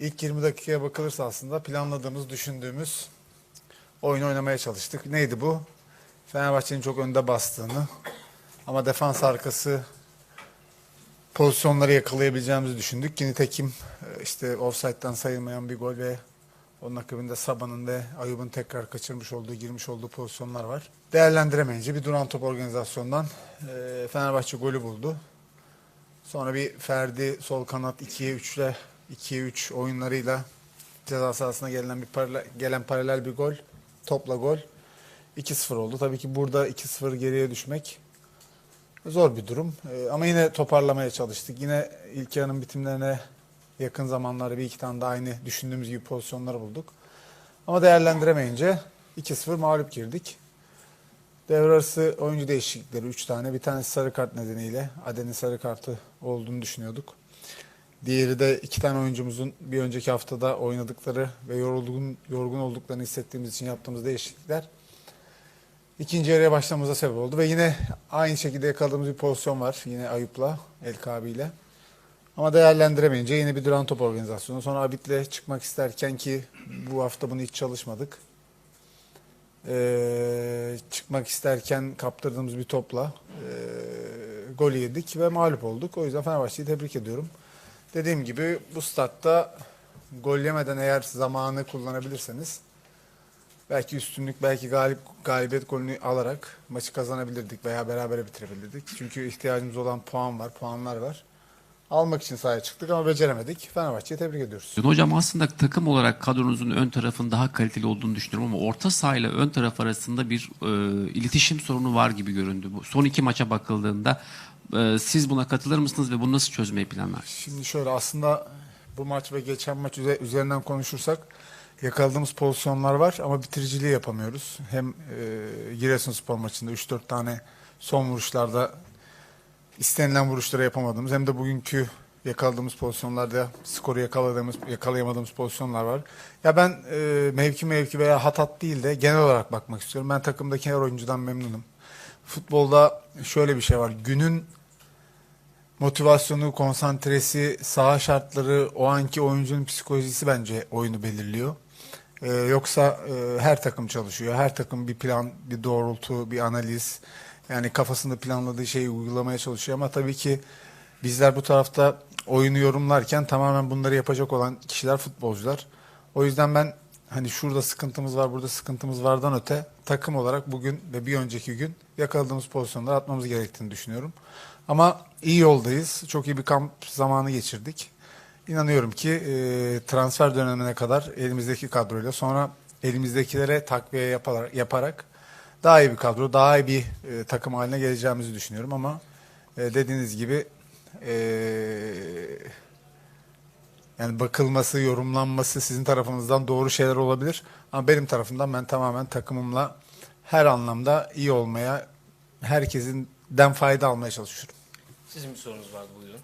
İlk 20 dakikaya bakılırsa aslında planladığımız, düşündüğümüz oyun oynamaya çalıştık. Neydi bu? Fenerbahçe'nin çok önde bastığını ama defans arkası pozisyonları yakalayabileceğimizi düşündük. Yine tekim e, işte offside'den sayılmayan bir gol ve onun akabinde Sabah'ın ve Ayub'un tekrar kaçırmış olduğu, girmiş olduğu pozisyonlar var. Değerlendiremeyince bir duran top organizasyondan e, Fenerbahçe golü buldu. Sonra bir Ferdi sol kanat 2'ye 3 ile 2'ye 3 oyunlarıyla ceza sahasına gelen bir paralel, gelen paralel bir gol, topla gol 2-0 oldu. Tabii ki burada 2-0 geriye düşmek zor bir durum. Ee, ama yine toparlamaya çalıştık. Yine ilk yarının bitimlerine yakın zamanlarda bir iki tane de aynı düşündüğümüz gibi pozisyonları bulduk. Ama değerlendiremeyince 2-0 mağlup girdik. Devre arası oyuncu değişiklikleri 3 tane. Bir tanesi sarı kart nedeniyle. Aden'in sarı kartı olduğunu düşünüyorduk. Diğeri de iki tane oyuncumuzun bir önceki haftada oynadıkları ve yorulgun, yorgun olduklarını hissettiğimiz için yaptığımız değişiklikler ikinci yarıya başlamamıza sebep oldu. Ve yine aynı şekilde yakaladığımız bir pozisyon var. Yine Ayup'la, El Kabi'yle. Ama değerlendiremeyince yine bir duran top organizasyonu. Sonra Abit'le çıkmak isterken ki bu hafta bunu hiç çalışmadık. Ee, çıkmak isterken kaptırdığımız bir topla e, gol yedik ve mağlup olduk. O yüzden Fenerbahçe'yi tebrik ediyorum. Dediğim gibi bu statta gol yemeden eğer zamanı kullanabilirseniz belki üstünlük, belki galip galibiyet golünü alarak maçı kazanabilirdik veya berabere bitirebilirdik. Çünkü ihtiyacımız olan puan var, puanlar var. Almak için sahaya çıktık ama beceremedik. Fenerbahçe'yi tebrik ediyoruz. Hocam aslında takım olarak kadronuzun ön tarafın daha kaliteli olduğunu düşünüyorum ama orta saha ile ön taraf arasında bir e, iletişim sorunu var gibi göründü. Bu son iki maça bakıldığında e, siz buna katılır mısınız ve bunu nasıl çözmeyi planlar? Şimdi şöyle aslında bu maç ve geçen maç üze- üzerinden konuşursak yakaladığımız pozisyonlar var ama bitiriciliği yapamıyoruz. Hem e, Giresunspor maçında 3-4 tane son vuruşlarda istenilen vuruşları yapamadığımız hem de bugünkü yakaladığımız pozisyonlarda skoru yakaladığımız yakalayamadığımız pozisyonlar var. Ya ben e, mevki mevki veya hat hat değil de genel olarak bakmak istiyorum. Ben takımdaki her oyuncudan memnunum. Futbolda şöyle bir şey var. Günün motivasyonu, konsantresi, saha şartları, o anki oyuncunun psikolojisi bence oyunu belirliyor. Ee, yoksa e, her takım çalışıyor. Her takım bir plan, bir doğrultu, bir analiz. Yani kafasında planladığı şeyi uygulamaya çalışıyor. Ama tabii ki bizler bu tarafta oyunu yorumlarken tamamen bunları yapacak olan kişiler futbolcular. O yüzden ben hani şurada sıkıntımız var, burada sıkıntımız vardan öte takım olarak bugün ve bir önceki gün yakaladığımız pozisyonları atmamız gerektiğini düşünüyorum. Ama iyi yoldayız. Çok iyi bir kamp zamanı geçirdik. İnanıyorum ki e, transfer dönemine kadar elimizdeki kadroyla sonra elimizdekilere takviye yaparak, yaparak daha iyi bir kadro, daha iyi bir e, takım haline geleceğimizi düşünüyorum ama e, dediğiniz gibi e, yani bakılması, yorumlanması sizin tarafınızdan doğru şeyler olabilir. Ama benim tarafımdan ben tamamen takımımla her anlamda iyi olmaya, herkesin den fayda almaya çalışıyorum. Sizin bir sorunuz vardı buyurun.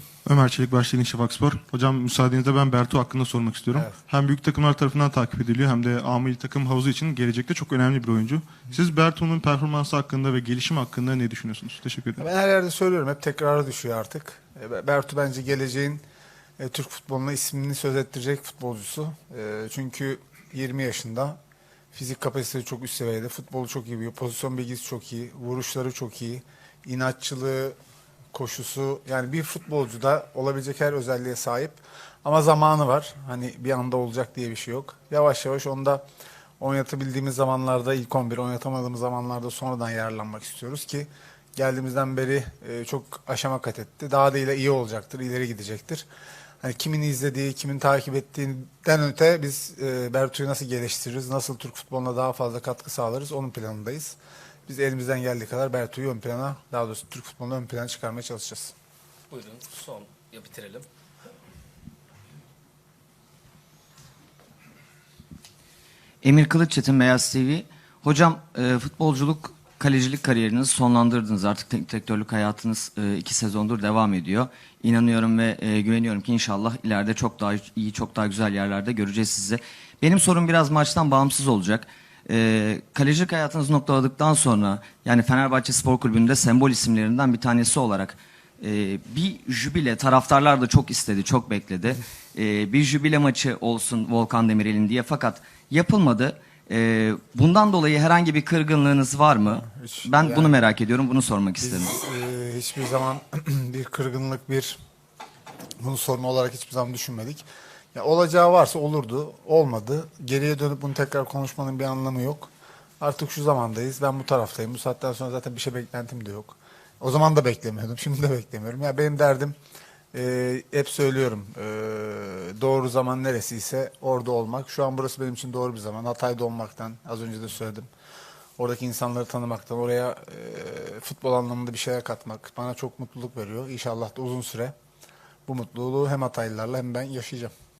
Ömer Çelik Başlayın Şafakspor. Hocam müsaadenizle ben Bertu hakkında sormak istiyorum. Evet. Hem büyük takımlar tarafından takip ediliyor hem de A milli takım havuzu için gelecekte çok önemli bir oyuncu. Siz Bertu'nun performansı hakkında ve gelişim hakkında ne düşünüyorsunuz? Teşekkür ederim. Ben her yerde söylüyorum. Hep tekrara düşüyor artık. E, Bertu bence geleceğin e, Türk futboluna ismini söz ettirecek futbolcusu. E, çünkü 20 yaşında. Fizik kapasitesi çok üst seviyede. Futbolu çok iyi biliyor. Pozisyon bilgisi çok iyi. Vuruşları çok iyi. inatçılığı, koşusu. Yani bir futbolcuda olabilecek her özelliğe sahip. Ama zamanı var. Hani bir anda olacak diye bir şey yok. Yavaş yavaş onda oynatabildiğimiz zamanlarda ilk 11 oynatamadığımız zamanlarda sonradan yararlanmak istiyoruz ki geldiğimizden beri e, çok aşama kat etti. Daha da iyi olacaktır, ileri gidecektir. Hani kimin izlediği, kimin takip ettiğinden öte biz e, Bertu'yu nasıl geliştiririz, nasıl Türk futboluna daha fazla katkı sağlarız onun planındayız. Biz elimizden geldiği kadar Bertu'yu ön plana, daha doğrusu Türk futbolunu ön plana çıkarmaya çalışacağız. Buyurun son ya bitirelim. Emir Kılıççetin Beyaz TV. Hocam e, futbolculuk, kalecilik kariyerinizi sonlandırdınız. Artık teknik direktörlük hayatınız e, iki sezondur devam ediyor. İnanıyorum ve e, güveniyorum ki inşallah ileride çok daha iyi, çok daha güzel yerlerde göreceğiz sizi. Benim sorum biraz maçtan bağımsız olacak. E, kalecilik hayatınızı noktaladıktan sonra yani Fenerbahçe Spor Kulübü'nde sembol isimlerinden bir tanesi olarak e, bir jübile taraftarlar da çok istedi, çok bekledi. e, bir jübile maçı olsun Volkan Demirel'in diye fakat yapılmadı. E, bundan dolayı herhangi bir kırgınlığınız var mı? Hiç, Ben yani- bunu merak ediyorum. Bunu sormak Biz istedim. e, hiçbir zaman bir kırgınlık, bir bunu sorun olarak hiçbir zaman düşünmedik. Ya olacağı varsa olurdu, olmadı. Geriye dönüp bunu tekrar konuşmanın bir anlamı yok. Artık şu zamandayız. Ben bu taraftayım. Bu saatten sonra zaten bir şey beklentim de yok. O zaman da beklemiyordum. Şimdi de beklemiyorum. Ya benim derdim e, hep söylüyorum. e, doğru zaman neresiyse orada olmak. Şu an burası benim için doğru bir zaman. Hatay'da olmaktan az önce de söyledim. Oradaki insanları tanımaktan, oraya e, futbol anlamında bir şeyler katmak bana çok mutluluk veriyor. İnşallah da uzun süre bu mutluluğu hem Hataylılarla hem ben yaşayacağım.